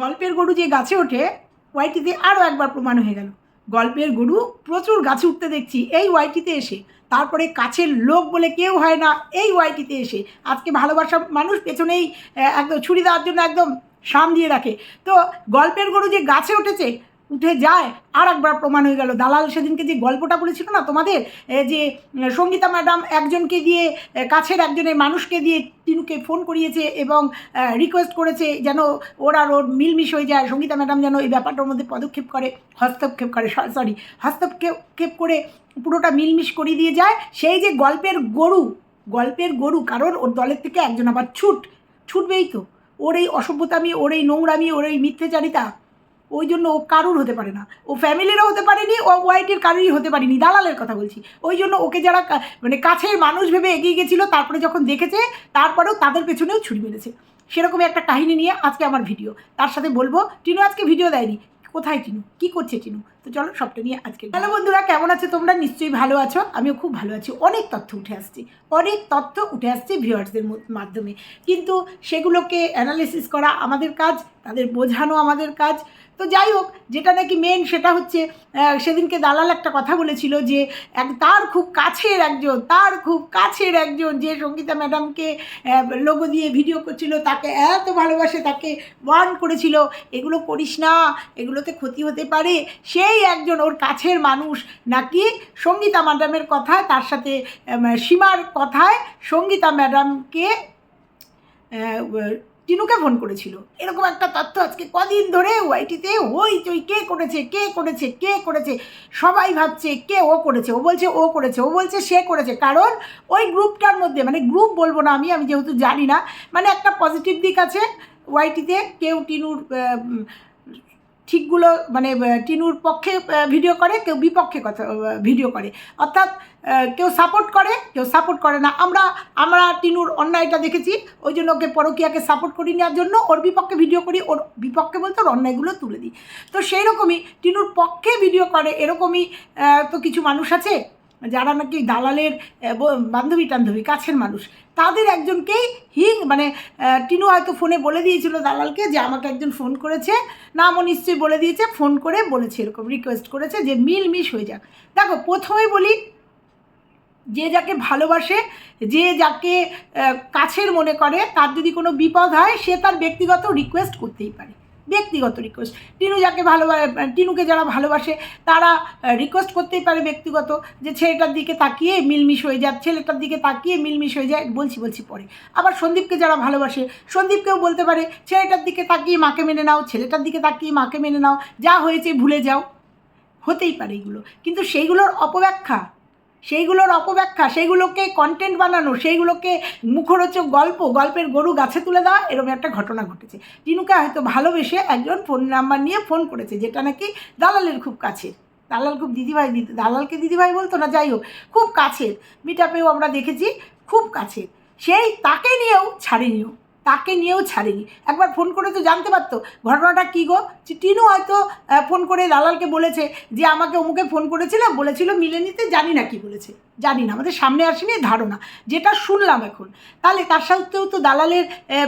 গল্পের গরু যে গাছে ওঠে, ওয়াইটিতে আরও একবার প্রমাণ হয়ে গেল। গল্পের গরু প্রচুর গাছে উঠতে দেখছি, এই ওয়াইটিতে এসে। তারপরে কাছের লোক বলে কেউ হয় না, এই ওয়াইটিতে এসে। আজকে ভালোবাসা মানুষ পেছনেই একদম ছুরি দেওয়ার জন্য একদম সাম দিয়ে রাখে। তো গল্পের গরু যে গাছে উঠেছে উঠে যায়। আর একবার প্রমাণ হয়ে গেল। দালাল সেদিনকে যে গল্পটা বলেছিল না তোমাদের? যে সঙ্গীতা ম্যাডাম একজনকে দিয়ে কাছের একজনের মানুষকে দিয়ে টিনুকে ফোন করিয়েছে এবং রিকোয়েস্ট করেছে যেন ওর ওর মিলমিশ হয়ে যায়। সঙ্গীতা ম্যাডাম যেন এই ব্যাপারটার মধ্যে পদক্ষেপ করে, হস্তক্ষেপ করে সরি হস্তক্ষেপ করে পুরোটা মিলমিশ করিয়ে দিয়ে যায়। সেই যে গল্পের গরু গল্পের গরু, কারণ ওর দলের থেকে একজন আবার ছুট, ছুটবেই তো। ওর এই অসভ্যতামি, ওর এই নোংরামি, ওর এই মিথ্যেচারিতা ওই জন্য ও কারুর হতে পারে না। ও ফ্যামিলিরও হতে পারেনি, ও ওয়াইটির কারুরই হতে পারেনি, দালালের কথা বলছি। ওই জন্য ওকে যারা মানে কাছের মানুষ ভেবে এগিয়ে গেছিল, তারপরে যখন দেখেছে, তারপরেও তাদের পেছনেও ছুরি মেরেছে। সেরকমই একটা কাহিনী নিয়ে আজকে আমার ভিডিও। তার সাথে বলব, টিনু আজকে ভিডিও দেয়নি। কোথায় টিনু? কি করছে টিনু? তো চলো সবটা নিয়ে আজকে হ্যালো বন্ধুরা, কেমন আছে তোমরা? নিশ্চয়ই ভালো আছো। আমিও খুব ভালো আছি। অনেক তথ্য উঠে আসছে। অনেক তথ্য উঠে আসছে ভিউয়ার্সদের মাধ্যমে। কিন্তু সেগুলোকে অ্যানালিসিস করা আমাদের কাজ, তাদের বোঝানো আমাদের কাজ। তো যাই হোক, যেটা নাকি মেন সেটা হচ্ছে সেদিনকে দালাল একটা কথা বলেছিল যে, এক তার খুব কাছের একজন, তার খুব কাছের একজন যে সঙ্গীতা ম্যাডামকে লোগো দিয়ে ভিডিও করছিল, তাকে এত ভালোবাসে, তাকে ওয়ার্ন করেছিল। এগুলো করিস না, এগুলোতে ক্ষতি হতে পারে। সেই একজন ওর কাছের মানুষ নাকি সঙ্গীতা ম্যাডামের কথায়, তার সাথে সীমার কথায় সঙ্গীতা ম্যাডামকে টিনুকে ফোন করেছিল। এরকম একটা তথ্য আজকে কদিন ধরে ওয়াইটিতে, ওই চই কে করেছে? কে করেছে? কে করেছে? সবাই ভাবছে, কে ও করেছে? ও বলছে, ও করেছে। ও বলছে, সে করেছে। কারণ ওই গ্রুপটার মধ্যে মানে গ্রুপ বলব না আমি আমি যেহেতু জানি না মানে একটা পজিটিভ দিক আছে। ওয়াইটিতে কেউ টিনুর ঠিকগুলো মানে টিনুর পক্ষে ভিডিও করে, কেউ বিপক্ষে কথা ভিডিও করে। অর্থাৎ কেউ সাপোর্ট করে, কেউ সাপোর্ট করে না। আমরা আমরা টিনুর অন্যায়টা দেখেছি। ওই জন্য ওকে পরকিয়াকে সাপোর্ট করি নেওয়ার জন্য ওর বিপক্ষে ভিডিও করি। ওর বিপক্ষে বলতে ওর অন্যায়গুলো তুলে দিই। তো সেই রকমই টিনুর পক্ষে ভিডিও করে, এরকমই তো কিছু মানুষ আছে? যারা নাকি দালালের বান্ধবী টান্ধবী, কাছের মানুষ, তাদের একজনকেই হিং মানে টিনু হয়তো ফোনে বলে দিয়েছিল দালালকে যে আমাকে একজন ফোন করেছে। নামও নিশ্চয়ই বলে দিয়েছে, ফোন করে বলেছে, এরকম রিকোয়েস্ট করেছে যে মিল মিশ হয়ে যাক। দেখো, প্রথমেই বলি, যে যাকে ভালোবাসে, যে যাকে কাছের মনে করে, তার যদি কোনো বিপদ হয়, সে তার ব্যক্তিগত রিকোয়েস্ট করতেই পারে। ব্যক্তিগত রিকোয়েস্ট টিনু যাকে ভালোবাসে টিনুকে যারা ভালোবাসে, তারা রিকোয়েস্ট করতেই পারে ব্যক্তিগত যে ছেলেটার দিকে তাকিয়ে মিলমিশ হয়ে যায় ছেলেটার দিকে তাকিয়ে মিলমিশ হয়ে যায়, বলছি বলছি, পরে। আবার সন্দীপকে যারা ভালোবাসে, সন্দীপকেও বলতে পারে, ছেলেটার দিকে তাকিয়ে মাকে মেনে নাও, ছেলেটার দিকে তাকিয়ে মাকে মেনে নাও, যা হয়েছে ভুলে যাও। হতেই পারে এগুলো। কিন্তু সেইগুলোর অপব্যাখ্যা সেইগুলোর অপব্যাখ্যা, সেইগুলোকে কন্টেন্ট বানানো, সেইগুলোকে মুখরোচক গল্প, গল্পের গরু গাছে তুলে দেওয়া, এরকম একটা ঘটনা ঘটেছে। টিনুকে হয়তো ভালোবেসে একজন ফোন নাম্বার নিয়ে ফোন করেছে, যেটা নাকি দালালের খুব কাছের। দালাল খুব দিদিভাই, দিদি, দালালকে দিদিভাই বলতো না, যাই হোক, খুব কাছের। মিটাপেও আমরা দেখেছি, খুব কাছের। সেই তাকে নিয়েও ছাড়েনিও। তাকে নিয়েও ছাড়েনি। একবার ফোন করে তো জানতে পারতো, ঘটনাটা কী গো? টিনু হয়তো ফোন করে দালালকে বলেছে যে আমাকে অমুকে ফোন করেছিল, বলেছিল মিলে নিতে জানি না কি বলেছে। জানি না, আমাদের সামনে আসেনি ধারণা। যেটা শুনলাম এখন, তাহলে তার সাথেও তো দালালের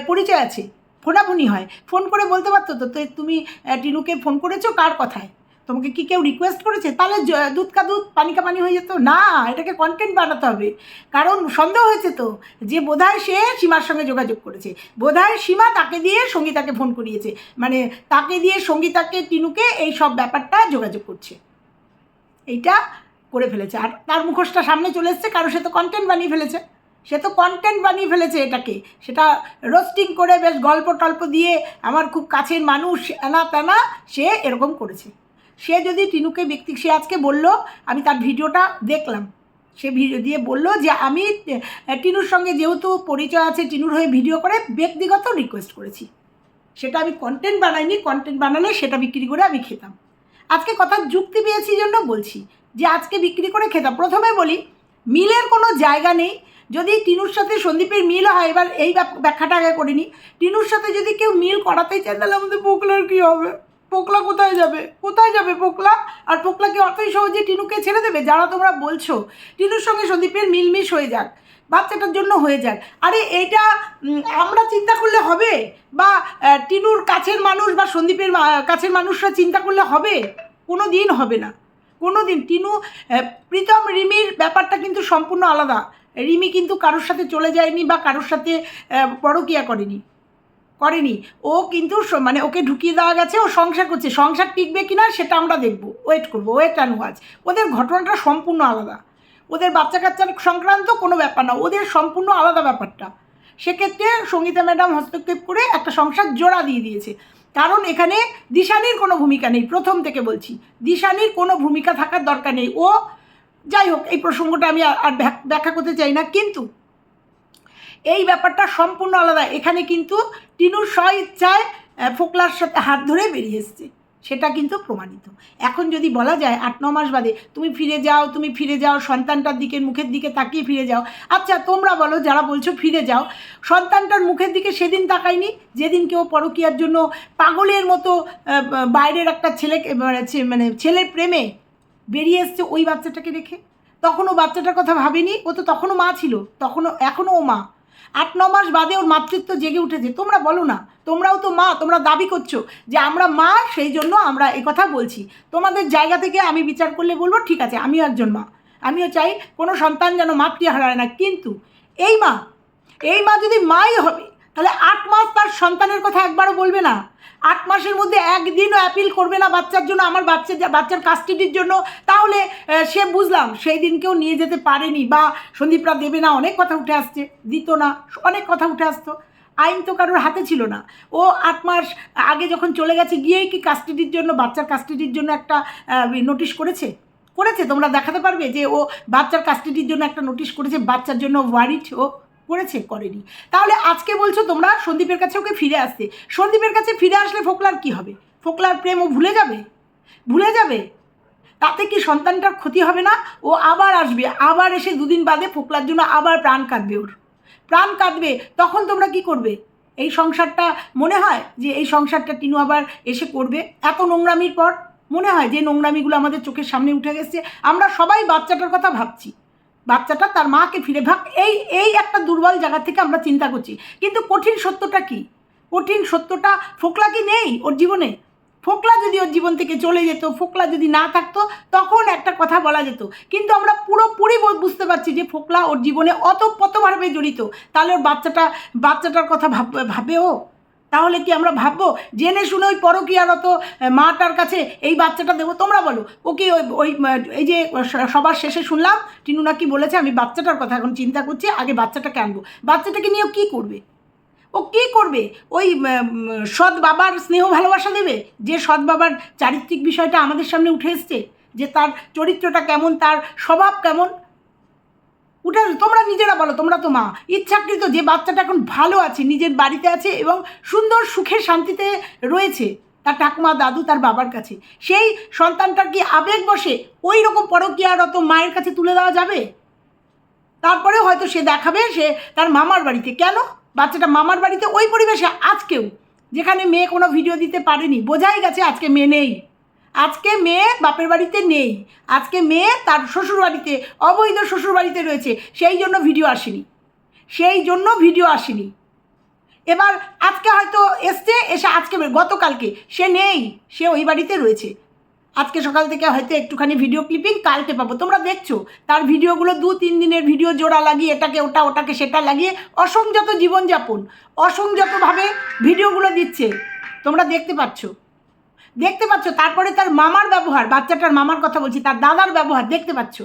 পরিচয় আছে। ফোনাফোনি হয়। ফোন করে বলতে পারতো তো তুমি টিনুকে ফোন করেছ, কার কথায়? তোমাকে কি কেউ রিকোয়েস্ট করেছে? তাহলে দুধ কা দুধ, পানি কা পানি হয়ে যেত? না, এটাকে কন্টেন্ট বানাতে হবে। কারণ সন্দেহ হয়েছে তো যে বোধহয় সে সীমার সঙ্গে যোগাযোগ করেছে। বোধহয় সীমা তাকে দিয়ে সঙ্গীতাকে ফোন করিয়েছে। মানে তাকে দিয়ে সঙ্গীতাকে, টিনুকে এই সব ব্যাপারটা যোগাযোগ করছে। এইটা করে ফেলেছে। আর তার মুখোশটা সামনে চলে এসছে। কারণ সে তো কন্টেন্ট বানিয়ে ফেলেছে। সে তো কন্টেন্ট বানিয়ে ফেলেছে এটাকে। সেটা রোস্টিং করে বেশ গল্প টল্প দিয়ে আমার খুব কাছের মানুষ, এনা তেনা, সে এরকম করেছে। সে যদি টিনুকে ব্যক্তি, সে আজকে বলল, আমি তার ভিডিওটা দেখলাম। সে ভিডিও দিয়ে বলল যে, আমি টিনুর সঙ্গে যেহেতু পরিচয় আছে, টিনুর হয়ে ভিডিও করে ব্যক্তিগত রিকোয়েস্ট করেছি। সেটা আমি কন্টেন্ট বানাইনি কন্টেন্ট বানালে সেটা বিক্রি করে আমি খেতাম। আজকে কথা যুক্তি পেয়েছি জন্য বলছি যে, আজকে বিক্রি করে খেতাম। প্রথমে বলি, মিলের কোনো জায়গা নেই। যদি টিনুর সাথে সন্দীপের মিল হয়, এবার এই ব্যাখ্যাটা আগে করিনি। টিনুর সাথে যদি কেউ মিল করাতেই চায়, তাহলে আমাদের পোকলার কী হবে? পোকলা কোথায় যাবে? কোথায় যাবে পোকলা? আর পোকলা কি অতই সহজে টিনুকে ছেড়ে দেবে? যারা তোমরা বলছো টিনুর সঙ্গে সন্দীপের মিলমিশ হয়ে যাক বাচ্চাটার জন্য হয়ে যাক। আরে উম, আমরা চিন্তা করলে হবে? বা টিনুর কাছের মানুষ বা সন্দীপের কাছের মানুষরা চিন্তা করলে হবে? কোনো দিন হবে না। কোনো দিন টিনু প্রীতম রিমির ব্যাপারটা কিন্তু সম্পূর্ণ আলাদা। রিমি কিন্তু কারোর সাথে চলে যায়নি বা কারোর সাথে পরকিয়া করেনি। করেনি। ও কিন্তু মানে ওকে ঢুকিয়ে দেওয়া গেছে, ও সংসার করছে। সংসার টিকবে কিনা সেটা আমরা দেখব। ওয়েট করব ওয়েট অ্যান্ড ওয়াচ ওদের ঘটনাটা সম্পূর্ণ আলাদা। ওদের বাচ্চা কাচ্চার সংক্রান্ত কোনো ব্যাপার না, ওদের সম্পূর্ণ আলাদা ব্যাপারটা। সেক্ষেত্রে সঙ্গীতা ম্যাডাম হস্তক্ষেপ করে একটা সংসার জোড়া দিয়ে দিয়েছে। কারণ এখানে দিশানির কোনো ভূমিকা নেই, প্রথম থেকে বলছি। দিশানির কোনো ভূমিকা থাকার দরকার নেই। ও যাই হোক, এই প্রসঙ্গটা আমি আর ব্যাখ্যা করতে চাই না। কিন্তু এই ব্যাপারটা সম্পূর্ণ আলাদা। এখানে কিন্তু টিনুর স্ব ইচ্ছায় ফোকলার সাথে হাত ধরে বেরিয়ে এসছে। সেটা কিন্তু প্রমাণিত। এখন যদি বলা যায় আট, ন মাস বাদে, তুমি ফিরে যাও, তুমি ফিরে যাও, সন্তানটার দিকে, মুখের দিকে তাকিয়ে ফিরে যাও। আচ্ছা তোমরা বলো, যারা বলছো ফিরে যাও, সন্তানটার মুখের দিকে সেদিন তাকায়নি? যেদিন কেউ পরকীয়ার জন্য পাগলের মতো বাইরের একটা ছেলেকে মানে মানে ছেলের প্রেমে বেরিয়ে এসছে ওই বাচ্চাটাকে রেখে তখনও বাচ্চাটার কথা ভাবেনি? ও তো তখনও মা ছিল। তখনও, এখনও ও মা। আট, ন মাস বাদে ওর মাতৃত্ব জেগে উঠেছে। তোমরা বলো না, তোমরাও তো মা, তোমরা দাবি করছ যে আমরা মা, সেই জন্য আমরা কথা বলছি। তোমাদের জায়গা থেকে আমি বিচার করলে বলব, ঠিক আছে, আমিও একজন মা। আমিও চাই কোনো সন্তান যেন মাতৃ হারায় না। কিন্তু এই মা এই মা যদি মাই হবে তাহলে আট মাস তার সন্তানের কথা একবারও বলবে না। আট মাসের মধ্যে একদিনও অ্যাপিল করবে না বাচ্চার জন্য, আমার বাচ্চার বাচ্চার কাস্টাডির জন্য। তাহলে সে বুঝলাম, সেই দিনকেও নিয়ে যেতে পারেনি বা সন্দীপরা দেবে না। অনেক কথা উঠে আসছে, দিত না, অনেক কথা উঠে আসতো। আইন তো কারোর হাতে ছিল না। ও আট মাস আগে যখন চলে গেছে, গিয়েই কি কাস্টাডির জন্য, বাচ্চার কাস্টাডির জন্য একটা নোটিশ করেছে? করেছে? তোমরা দেখাতে পারবে যে ও বাচ্চার কাস্টাডির জন্য একটা নোটিশ করেছে, বাচ্চার জন্য ওয়ারিড ও। করেছে করেনি। তাহলে আজকে বলছো তোমরা সন্দীপের কাছে ওকে ফিরে আসতে? সন্দীপের কাছে ফিরে আসলে ফোকলার কি হবে? ফোকলার প্রেম ও ভুলে যাবে? ভুলে যাবে? তাতে কি সন্তানটার ক্ষতি হবে না? ও আবার আসবে, আবার এসে দুদিন বাদে ফোকলার জন্য আবার প্রাণ কাঁদবে ওর। প্রাণ কাঁদবে, তখন তোমরা কি করবে? এই সংসারটা মনে হয় যে এই সংসারটা টিনু আবার এসে করবে? এত নোংরামির পর মনে হয় যে নোংরামিগুলো আমাদের চোখের সামনে উঠে গেছে? আমরা সবাই বাচ্চাটার কথা ভাবছি। বাচ্চাটা তার মাকে ফিরে ভাগ, এই এই একটা দুর্বল জায়গা থেকে আমরা চিন্তা করছি। কিন্তু কঠিন সত্যটা কি? কঠিন সত্যটা ফোকলা কি নেই ওর জীবনে? ফোকলা যদি ওর জীবন থেকে চলে যেত, ফোকলা যদি না থাকতো, তখন একটা কথা বলা যেত। কিন্তু আমরা পুরোপুরি বুঝতে পারছি যে ফোকলা ওর জীবনে অতপ্রতভাবে জড়িত। তাহলে ওর বাচ্চাটা, বাচ্চাটার কথা ভাব ভাবে ও তাহলে কি আমরা ভাববো? জেনে শুনে ওই পরকীয়ারত মাটার কাছে এই বাচ্চাটা দেবো, তোমরা বলো। ওকে ওই ওই এই যে সবার শেষে শুনলাম, টিনু নাকি বলেছে, আমি বাচ্চাটার কথা এখন চিন্তা করছি, আগে বাচ্চাটাকে আনব। বাচ্চাটাকে নিয়ে ও কী করবে? ও কী করবে? ওই সৎ বাবার স্নেহ ভালোবাসা দেবে? যে সৎ বাবার চারিত্রিক বিষয়টা আমাদের সামনে উঠে এসছে, যে তার চরিত্রটা কেমন, তার স্বভাব কেমন উঠে তোমরা নিজেরা বলো, তোমরা তো মা। ইচ্ছাকৃত যে বাচ্চাটা এখন ভালো আছে, নিজের বাড়িতে আছে এবং সুন্দর সুখে শান্তিতে রয়েছে, তার ঠাকুমা, দাদু, তার বাবার কাছে। সেই সন্তানটার কি আবেগ বসে ওই রকম পরকীয়ারত মায়ের কাছে তুলে দেওয়া যাবে? তারপরে হয়তো সে দেখাবে সে তার মামার বাড়িতে। কেন? বাচ্চাটা মামার বাড়িতে, ওই পরিবেশে আজকেও। যেখানে মেয়ে কোনো ভিডিও দিতে পারেনি। বোঝাই গেছে আজকে মেয়ে নেই। আজকে মেয়ে বাপের বাড়িতে নেই। আজকে মেয়ে তার শ্বশুর বাড়িতে, অবৈধ শ্বশুর বাড়িতে রয়েছে। সেই জন্য ভিডিও আসেনি। সেই জন্য ভিডিও আসেনি। এবার আজকে হয়তো এসছে, এসে আজকে গতকালকে সে নেই, সে ওই বাড়িতে রয়েছে। আজকে সকাল থেকে হয়তো একটুখানি ভিডিও ক্লিপিং, কালকে পাবো। তোমরা দেখছ, তার ভিডিওগুলো দু, তিন দিনের ভিডিও জোড়া লাগিয়ে, এটাকে ওটা, ওটাকে সেটা লাগিয়ে অসংযত জীবনযাপন। অসংযতভাবে ভিডিওগুলো দিচ্ছে। তোমরা দেখতে পাচ্ছ। দেখতে পাচ্ছ, তারপরে তার মামার ব্যবহার, বাচ্চাটার মামার কথা বলছি, তার দাদার ব্যবহার দেখতে পাচ্ছ?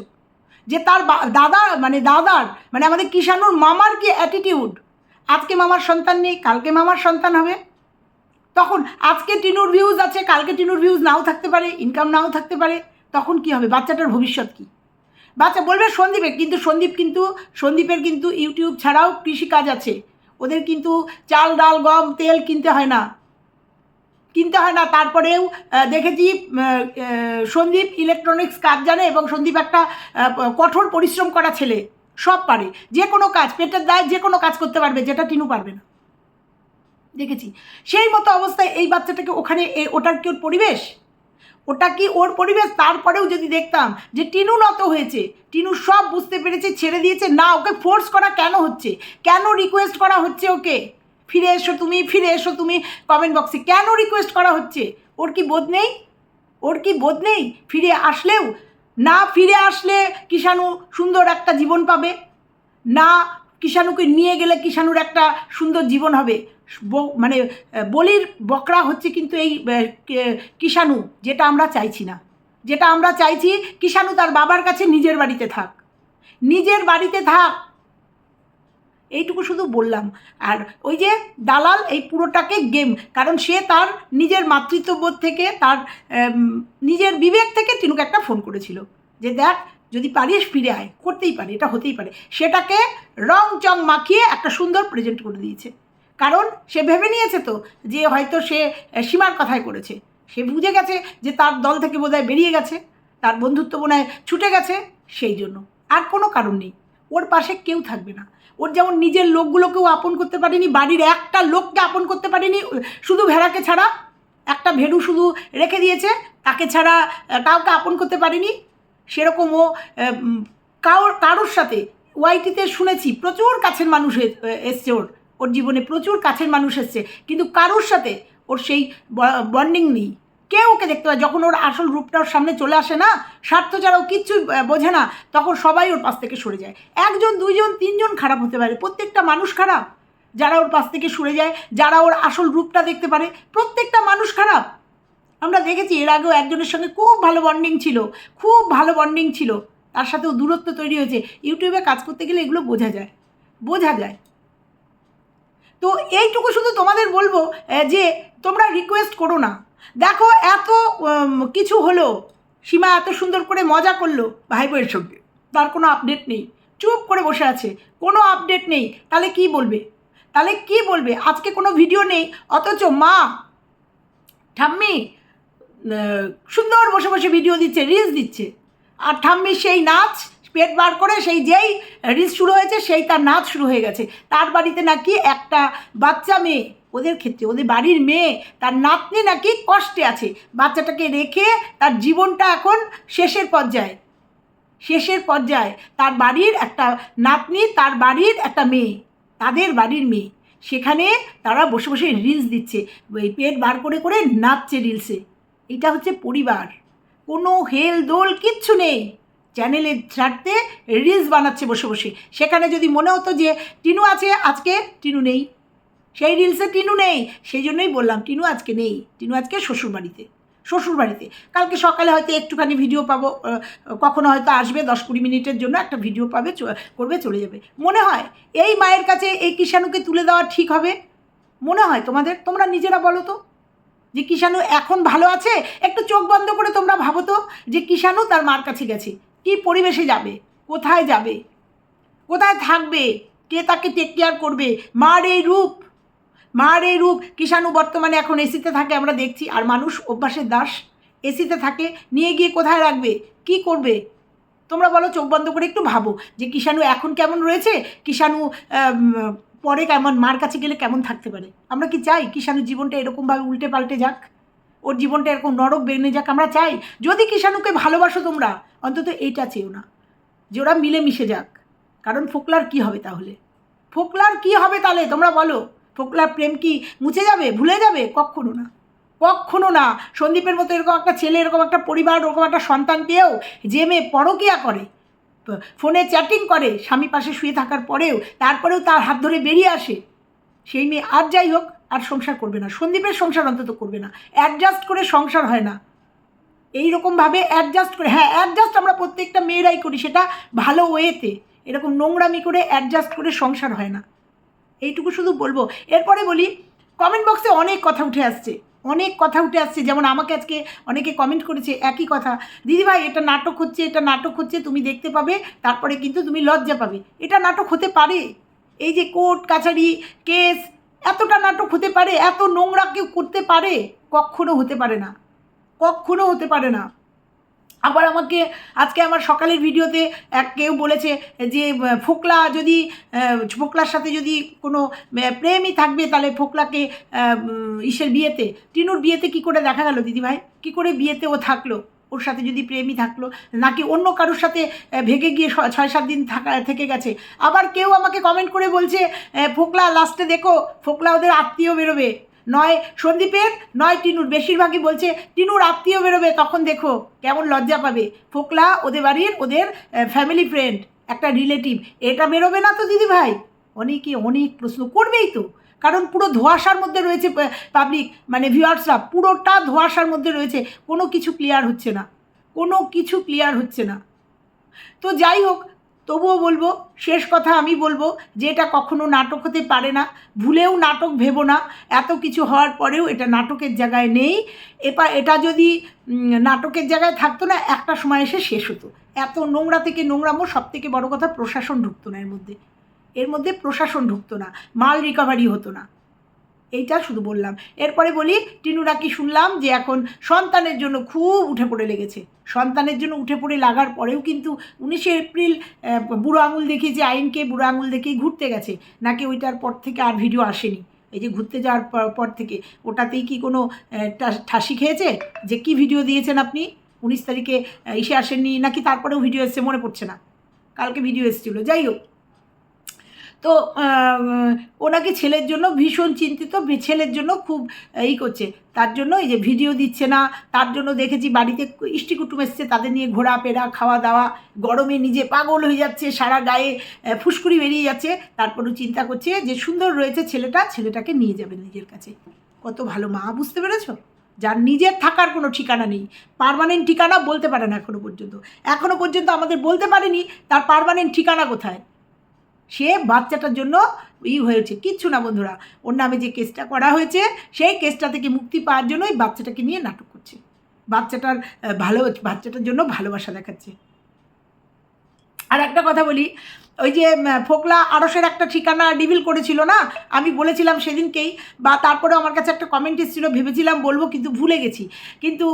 যে তার দাদা মানে দাদার মানে আমাদের কিষাণুর মামার কি অ্যাটিটিউড আজকে মামার সন্তান নেই, কালকে মামার সন্তান হবে? তখন আজকে টিনুর ভিউজ আছে, কালকে টিনুর ভিউজ নাও থাকতে পারে ইনকাম নাও থাকতে পারে, তখন কি হবে? বাচ্চাটার ভবিষ্যৎ কি? বাচ্চা বলবে সন্দীপের, কিন্তু সন্দীপ কিন্তু, সন্দীপের কিন্তু ইউটিউব ছাড়াও কৃষিকাজ আছে। ওদের কিন্তু চাল, ডাল, গম, তেল কিনতে হয় না। কিনতে হয় না। তারপরেও দেখেছি সন্দীপ ইলেকট্রনিক্স কাজ জানে এবং সন্দীপ একটা কঠোর পরিশ্রম করা ছেলে। সব পারে। যে কোনো কাজ, পেটের দায় যে কোনো কাজ করতে পারবে, যেটা টিনু পারবে না। দেখেছি। সেই মতো অবস্থায় এই বাচ্চাটাকে ওখানে ওটার কি ওর পরিবেশ? ওটা কি ওর পরিবেশ? তারপরেও যদি দেখতাম যে টিনু নত হয়েছে, টিনু সব বুঝতে পেরেছে, ছেড়ে দিয়েছে, না, ওকে ফোর্স করা কেন হচ্ছে? কেন রিকোয়েস্ট করা হচ্ছে ওকে? ফিরে এসো তুমি, ফিরে এসো তুমি কমেন্ট বক্সে কেন রিকোয়েস্ট করা হচ্ছে? ওর কি বোধ নেই? ওর কি বোধ নেই? ফিরে আসলেও? না ফিরে আসলে কিষাণু সুন্দর একটা জীবন পাবে? না কিষাণুকে নিয়ে গেলে কিষাণুর একটা সুন্দর জীবন হবে? মানে বলির বকরা হচ্ছে কিন্তু এই কিষাণু, যেটা আমরা চাইছি না। যেটা আমরা চাইছি কিষাণু তার বাবার কাছে নিজের বাড়িতে থাক। নিজের বাড়িতে থাক। এইটুকু শুধু বললাম। আর ওই যে দালাল, এই পুরোটাকে গেম। কারণ সে তার নিজের মাতৃত্ববোধ থেকে, তার নিজের বিবেক থেকে টিনুকে একটা ফোন করেছিল। যে দেখ, যদি পারিস ফিরে আয়। করতেই পারে, এটা হতেই পারে। সেটাকে রং চং মাখিয়ে একটা সুন্দর প্রেজেন্ট করে দিয়েছে। কারণ সে ভেবে নিয়েছে তো যে হয়তো সে সীমার কথাই করেছে। সে বুঝে গেছে যে তার দল থেকে বোধহয় বেরিয়ে গেছে। তার বন্ধুত্ব বোধহয় ছুটে গেছে। সেই জন্য। আর কোনো কারণ নেই। ওর পাশে কেউ থাকবে না। ওর যেমন নিজের লোকগুলোকেও আপন করতে পারেনি, বাড়ির একটা লোককে আপন করতে পারেনি, শুধু ভেড়াকে ছাড়া। একটা ভেড়ু শুধু রেখে দিয়েছে, তাকে ছাড়া কাউকে আপন করতে পারেনি। সেরকম ও কারোর কারোর সাথে ওয়াইটিতে শুনেছি, প্রচুর কাছের মানুষ এসছে ওর। ওর জীবনে প্রচুর কাছের মানুষ এসছে, কিন্তু কারোর সাথে ওর সেই বন্ডিং নেই। কেউ ওকে দেখতে পায়। যখন ওর আসল রূপটা ওর সামনে চলে আসে না, স্বার্থ ছাড়াও কিচ্ছু বোঝে না, তখন সবাই ওর পাশ থেকে সরে যায়। একজন, দুইজন, তিনজন খারাপ হতে পারে। প্রত্যেকটা মানুষ খারাপ। যারা ওর পাশ থেকে সরে যায়, যারা ওর আসল রূপটা দেখতে পারে, প্রত্যেকটা মানুষ খারাপ। আমরা দেখেছি এর আগেও একজনের সঙ্গে খুব ভালো বন্ডিং ছিল, খুব ভালো বন্ডিং ছিল। তার সাথেও দূরত্ব তৈরি হয়েছে। ইউটিউবে কাজ করতে গেলে এগুলো বোঝা যায়। বোঝা যায়। তো এইটুকু শুধু তোমাদের বলব যে তোমরা রিকোয়েস্ট করো না। দেখো এত কিছু হলো, সীমা এত সুন্দর করে মজা করল ভাই বইয়ের সঙ্গে। তার কোনো আপডেট নেই। চুপ করে বসে আছে। কোনো আপডেট নেই। তাহলে কি বলবে? তাহলে কি বলবে? আজকে কোনো ভিডিও নেই। অথচ মা, ঠাম্মি সুন্দর বসে বসে ভিডিও দিচ্ছে রিলস দিচ্ছে। আর ঠাম্মি সেই নাচ, পেট বার করে সেই যেই রিলস শুরু হয়েছে, সেই তার নাচ শুরু হয়ে গেছে। তার বাড়িতে নাকি একটা বাচ্চা মেয়ে ওদের ক্ষেত্রে, ওদের বাড়ির মেয়ে, তার নাতনি নাকি কষ্টে আছে। বাচ্চাটাকে রেখে তার জীবনটা এখন শেষের পর্যায়ে। শেষের পর্যায়ে তার বাড়ির একটা নাতনি, তার বাড়ির একটা মেয়ে, তাদের বাড়ির মেয়ে। সেখানে তারা বসে বসে রিলস দিচ্ছে, ওই পেট বার করে করে নাচছে রিলসে এটা হচ্ছে পরিবার। কোনো হেল দোল কিচ্ছু নেই। চ্যানেলে ছাড়তে রিলস বানাচ্ছে বসে বসে। সেখানে যদি মনে হতো যে, টিনু আছে, আজকে টিনু নেই। সেই রিলসে টিনু নেই। সেই জন্যই বললাম, টিনু আজকে নেই। টিনু আজকে শ্বশুরবাড়িতে শ্বশুরবাড়িতে। কালকে সকালে হয়তো একটুখানি ভিডিও পাবো কখনো হয়তো আসবে দশ কুড়ি মিনিটের জন্য একটা ভিডিও পাবে করবে, চলে যাবে। মনে হয়, এই মায়ের কাছে এই কিষাণুকে তুলে দেওয়া ঠিক হবে? মনে হয় তোমাদের? তোমরা নিজেরা বলো তো। যে কিষাণু এখন ভালো আছে? একটু চোখ বন্ধ করে তোমরা ভাবো তো, যে কিষাণু তার মার কাছে গেছে। কি পরিবেশে যাবে? কোথায় যাবে? কোথায় থাকবে? কে তাকে টেক কেয়ার করবে? মার এই রূপ। মার এই রূপ, কিষাণু বর্তমানে এখন এসিতে থাকে, আমরা দেখছি। আর মানুষ অভ্যাসের দাস, এসিতে থাকে, নিয়ে গিয়ে কোথায় রাখবে? কি করবে? তোমরা বলো, চোখ বন্ধ করে একটু ভাবো যে কিষাণু এখন কেমন রয়েছে? কিষাণু পরে কেমন, মার কাছে গেলে কেমন থাকতে পারে? আমরা কি চাই কিষাণুর জীবনটা এরকমভাবে উল্টে পাল্টে যাক? ওর জীবনটা এরকম নরক বেনে যাক, আমরা চাই। যদি কিষাণুকে ভালোবাসো তোমরা, অন্তত এইটা চেও না, যে ওরা মিলে মিশে যাক। কারণ ফোকলার কি হবে তাহলে? ফোকলার কি হবে তাহলে? তোমরা বলো। ফোকলার প্রেম কি মুছে যাবে, ভুলে যাবে? কখনো না। কখনো না। সন্দীপের মতো এরকম একটা ছেলে, এরকম একটা পরিবার, ওরকম একটা সন্তান পেয়েও যে মেয়ে পরকিয়া করে। ফোনে চ্যাটিং করে, স্বামী পাশে শুয়ে থাকার পরেও, তারপরেও তার হাত ধরে বেরিয়ে আসে। সেই মেয়ে আর যাই হোক, আর সংসার করবে না। সন্দীপের সংসার অন্তত করবে না। অ্যাডজাস্ট করে সংসার হয় না। এই রকমভাবে অ্যাডজাস্ট করে হ্যাঁ অ্যাডজাস্ট আমরা প্রত্যেকটা মেয়েরাই করি, সেটা ভালো ওয়েতে এরকম নোংরামি করে অ্যাডজাস্ট করে সংসার হয় না। এইটুকু শুধু বলব। এরপরে বলি কমেন্ট বক্সে অনেক কথা উঠে আসছে। অনেক কথা উঠে আসছে। যেমন আমাকে আজকে অনেকে কমেন্ট করেছে, একই কথা। দিদিভাই, এটা নাটক হচ্ছে, এটা নাটক হচ্ছে, তুমি দেখতে পাবে, তারপরে কিন্তু তুমি লজ্জা পাবে। এটা নাটক হতে পারে? এই যে কোর্ট, কাছারি, কেস, এতটা নাটক হতে পারে? এত নোংরা কেউ করতে পারে? কখনো হতে পারে না। কখনো হতে পারে না। আবার আমাকে আজকে আমার সকালের ভিডিওতে এক কেউ বলেছে যে ফোকলা যদি ফোকলার সাথে যদি কোনো প্রেমই থাকবে তাহলে ফোকলাকে ইসের বিয়েতে, টিনুর বিয়েতে কি করে দেখা গেল দিদিভাই? কি করে বিয়েতে ও থাকল? ওর সাথে যদি প্রেমই থাকল, নাকি অন্য কারোর সাথে ভেগে গিয়ে ছয়, সাত দিন থাকা, থেকে গেছে? আবার কেউ আমাকে কমেন্ট করে বলছে ফোকলা লাস্টে দেখো, ফোকলা ওদের আত্মীয় বেরোবে। নয় সন্দীপের, নয় টিনুর। বেশিরভাগই বলছে, টিনুর আত্মীয় বেরোবে, তখন দেখো কেমন লজ্জা পাবে। ফোকলা, ওদের বাড়ির, ওদের ফ্যামিলি ফ্রেন্ড একটা রিলেটিভ এটা বেরোবে না তো দিদি ভাই অনেকে অনেক প্রশ্ন করবেই তো। কারণ পুরো ধোঁয়াশার মধ্যে রয়েছে পাবলিক মানে ভিউয়ার্সরা পুরোটা ধোঁয়াশার মধ্যে রয়েছে। কোনো কিছু ক্লিয়ার হচ্ছে না। কোনো কিছু ক্লিয়ার হচ্ছে না। তো যাই হোক তবুও বলব, শেষ কথা আমি বলব যে এটা কখনো নাটক হতে পারে না, ভুলেও নাটক ভেবো না, এত কিছু হওয়ার পরেও এটা নাটকের জায়গায় নেই। এবার এটা যদি নাটকের জায়গায় থাকতো না, একটা সময় এসে শেষ হতো। এত নোংরা থেকে নোংরামো সব থেকে বড়ো কথা প্রশাসন ঢুকতো না এর মধ্যে। এর মধ্যে প্রশাসন ঢুকতো না, মাল রিকভারি হতো না। এইটা শুধু বললাম। এরপরে বলি, টিনুরা কি শুনলাম যে এখন সন্তানের জন্য খুব উঠে পড়ে লেগেছে। সন্তানের জন্য উঠে পড়ে লাগার পরেও কিন্তু উনিশে এপ্রিল বুড়ো আঙুল দেখি যে আইনকে বুড়ো আঙুল দেখেই ঘুরতে গেছে, নাকি ওইটার পর থেকে আর ভিডিও আসেনি? এই যে ঘুরতে যাওয়ার পর- থেকে ওটাতেই কি কোনো ঠাসি খেয়েছে? যে কি ভিডিও দিয়েছেন আপনি? উনিশ তারিখে এসে আসেননি, নাকি তারপরেও ভিডিও এসছে, মনে পড়ছে না। কালকে ভিডিও এসেছিল, যাই হোক। তো ওনাকে ছেলের জন্য ভীষণ চিন্তিত ছেলের জন্য খুব এই করছে। তার জন্য এই যে ভিডিও দিচ্ছে না, তার জন্য দেখেছি বাড়িতে ইষ্টি কুটুম এসছে, তাদের নিয়ে ঘোরাফেরা খাওয়া দাওয়া, গরমে নিজে পাগল হয়ে যাচ্ছে, সারা গায়ে ফুসকুড়ি বেরিয়ে যাচ্ছে। তারপরেও চিন্তা করছে যে সুন্দর রয়েছে ছেলেটা, ছেলেটাকে নিয়ে যাবে নিজের কাছে। কত ভালো মা, বুঝতে পেরেছ? যার নিজের থাকার কোনো ঠিকানা নেই পারমানেন্ট ঠিকানা বলতে পারে না এখনও পর্যন্ত। এখনও পর্যন্ত আমাদের বলতে পারেনি, তার পারমানেন্ট ঠিকানা কোথায়? সে বাচ্চাটার জন্য ই হয়েছে কিচ্ছু না বন্ধুরা। ওর নামে যে কেসটা করা হয়েছে, সেই কেসটা থেকে মুক্তি পাওয়ার জন্য ওই বাচ্চাটাকে নিয়ে নাটক করছে। বাচ্চাটার ভালো, বাচ্চাটার জন্য ভালোবাসা দেখাচ্ছে। আর একটা কথা বলি, ওই যে ফোকলা আড়সের একটা ঠিকানা রিভিল করেছিল না? আমি বলেছিলাম সেদিনকেই, বা তারপরে আমার কাছে একটা কমেন্ট এসেছিল, ভেবেছিলাম বলব, কিন্তু ভুলে গেছি। কিন্তু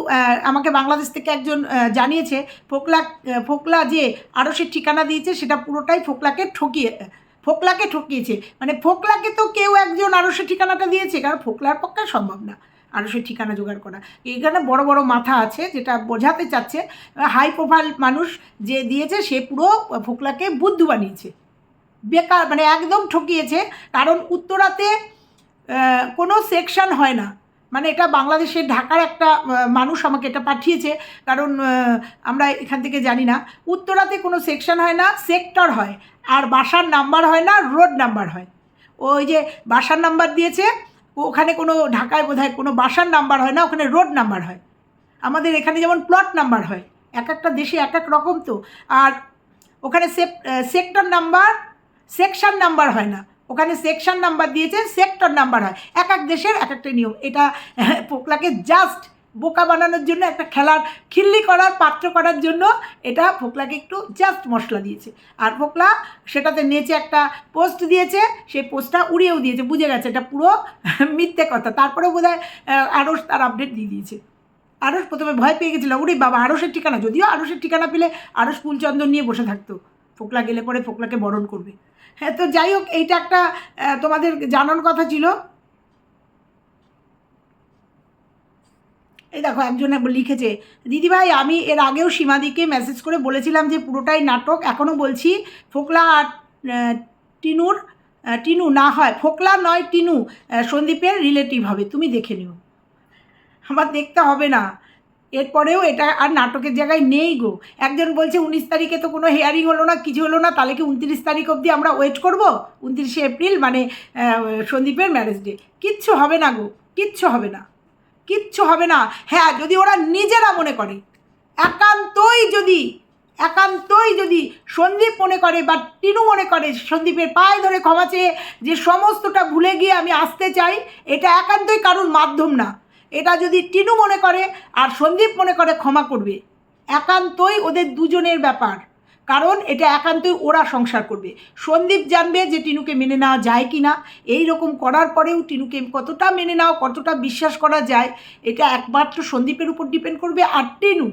আমাকে বাংলাদেশ থেকে একজন জানিয়েছে, ফোকলা ফোকলা যে আড়সের ঠিকানা দিয়েছে, সেটা পুরোটাই ফোকলাকে ঠকিয়ে, ফোকলাকে ঠকিয়েছে। মানে ফোকলাকে তো কেউ একজন আড়সের ঠিকানাটা দিয়েছে, কারণ ফোকলার পক্ষে সম্ভব না। আড়সের ঠিকানা জোগাড় করা। এখানে বড় বড় মাথা আছে যেটা বোঝাতে চাচ্ছে হাই প্রোফাইল মানুষ যে দিয়েছে সে পুরো ফোকলাকে বুদ্ধু বানিয়েছে। বেকার মানে একদম ঠকিয়েছে, কারণ উত্তরাতে কোনো সেকশন হয় না। মানে এটা বাংলাদেশের ঢাকার একটা মানুষ আমাকে এটা পাঠিয়েছে, কারণ আমরা এখান থেকে জানি না। উত্তরাতে কোনো সেকশন হয় না সেক্টর হয়। আর বাসার নাম্বার হয় না রোড নাম্বার হয়। ওই যে বাসার নাম্বার দিয়েছে ওখানে কোনো ঢাকায় বোধহয় কোনো বাসার নাম্বার হয় না ওখানে রোড নাম্বার হয়। আমাদের এখানে যেমন প্লট নাম্বার হয় এক একটা দেশে এক এক রকম তো। আর ওখানে সেক্টর নাম্বার সেকশন নাম্বার হয় না। ওখানে সেকশন নাম্বার দিয়েছে সেক্টর নাম্বার হয়। এক এক দেশের এক একটা নিয়ম। এটা আহ, পোকলাকে জাস্ট বোকা বানানোর জন্য, একটা খেলার খিল্লি করার, পাত্র করার জন্য এটা ফোকলাকে একটু জাস্ট মশলা দিয়েছে। আর ফোকলা সেটাতে নেচে একটা পোস্ট দিয়েছে, সেই পোস্টটা উড়িয়েও দিয়েছে, বুঝে গেছে এটা পুরো মিথ্যে কথা। তারপরেও বোধ হয় আরও তার আপডেট দিয়ে দিয়েছে। আরস প্রথমে ভয় পেয়ে গেছিল উরে বাবা আরসের ঠিকানা? যদিও আরসের ঠিকানা পেলে আরস ফুলচন্দন নিয়ে বসে থাকতো। ফোকলা গেলে পরে ফোকলাকে বরণ করবে। হ্যাঁ তো যাই হোক, এইটা একটা তোমাদের জানানোর কথা ছিল। এই দেখো একজন লিখেছে, দিদিভাই, আমি এর আগেও সীমাদিকে মেসেজ করে বলেছিলাম যে পুরোটাই নাটক এখনও বলছি ফোকলা আর টিনুর টিনু, না হয়, ফোকলা নয়, টিনু সন্দীপের রিলেটিভ হবে, তুমি দেখে নিও। আমার দেখতে হবে না। এরপরেও এটা আর নাটকের জায়গায় নেই গো। একজন বলছে, উনিশ তারিখে তো কোনো হেয়ারিং হলো না, কিছু হলো না, তাহলে কি উনত্রিশ তারিখ অবধি আমরা ওয়েট করব? উনত্রিশে এপ্রিল মানে সন্দীপের ম্যারেজ ডে কিচ্ছু হবে না গো, কিচ্ছু হবে না। কিচ্ছু হবে না। হ্যাঁ যদি ওরা নিজেরা মনে করে, একান্তই যদি একান্তই যদি সন্দীপ মনে করে বা টিনু মনে করে, সন্দীপের পায়ে ধরে ক্ষমা চেয়ে যে সমস্তটা ভুলে গিয়ে আমি আসতে চাই, এটা একান্তই কারুর মাধ্যম না। এটা যদি টিনু মনে করে আর সন্দীপ মনে করে ক্ষমা করবে। একান্তই ওদের দুজনের ব্যাপার। কারণ এটা একান্তই ওরা সংসার করবে। সন্দীপ জানবে যে টিনুকে মেনে নেওয়া যায় কি না এই রকম করার পরেও টিনুকে কতটা মেনে নেওয়া কতটা বিশ্বাস করা যায়, এটা একমাত্র সন্দীপের উপর ডিপেন্ড করবে আর টিনু।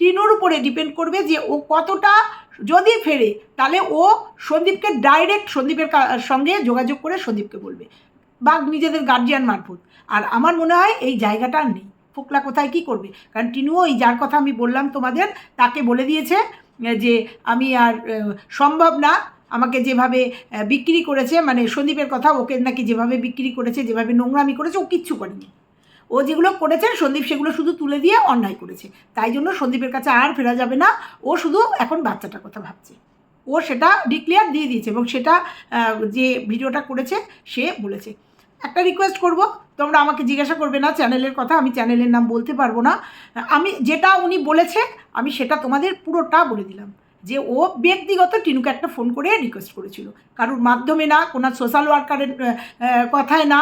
টিনুর উপরে ডিপেন্ড করবে যে ও কতটা যদি ফেরে, তাহলে ও সন্দীপকে ডাইরেক্ট সন্দীপের সঙ্গে যোগাযোগ করে সন্দীপকে বলবে। বা নিজেদের গার্জিয়ান মারফত। আর আমার মনে হয় এই জায়গাটা আর নেই। ফোকলা কোথায় কি করবে? কারণ টিনুও এই যার কথা আমি বললাম তোমাদের, তাকে বলে দিয়েছে যে আমি আর সম্ভব না আমাকে যেভাবে বিক্রি করেছে মানে সন্দীপের কথা, ওকে নাকি যেভাবে বিক্রি করেছে, যেভাবে নোংরামি করেছে, ও কিচ্ছু করেনি। ও যেগুলো করেছে সন্দীপ সেগুলো শুধু তুলে দিয়ে অন্যায় করেছে। তাই জন্য সন্দীপের কাছে আর ফেরা যাবে না। ও শুধু এখন বাচ্চাটার কথা ভাবছে। ও সেটা ডিক্লেয়ার দিয়ে দিয়েছে এবং সেটা যে ভিডিওটা করেছে, সে বলেছে। একটা রিকোয়েস্ট করব। তোমরা আমাকে জিজ্ঞাসা করবে না চ্যানেলের কথা, আমি চ্যানেলের নাম বলতে পারব না। আমি যেটা উনি বলেছে, আমি সেটা তোমাদের পুরোটা বলে দিলাম। যে ও ব্যক্তিগত টিনুকে একটা ফোন করে রিকোয়েস্ট করেছিল। কারুর মাধ্যমে না, কোনো সোশ্যাল ওয়ার্কারের কথায় না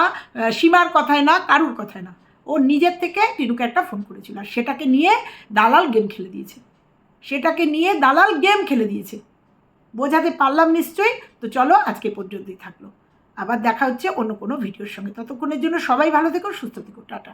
সীমার কথায় না, কারুর কথায় না। ও নিজের থেকে টিনুকে একটা ফোন করেছিল। আর সেটাকে নিয়ে দালাল গেম খেলে দিয়েছে। সেটাকে নিয়ে দালাল গেম খেলে দিয়েছে। বোঝাতে পারলাম নিশ্চয়ই? তো চলো আজকে পর্যন্তই থাকল। আবার দেখা হচ্ছে অন্য কোনো ভিডিওর সঙ্গে। ততক্ষণের জন্য সবাই ভালো থেকো, সুস্থ থেকো, টাটা।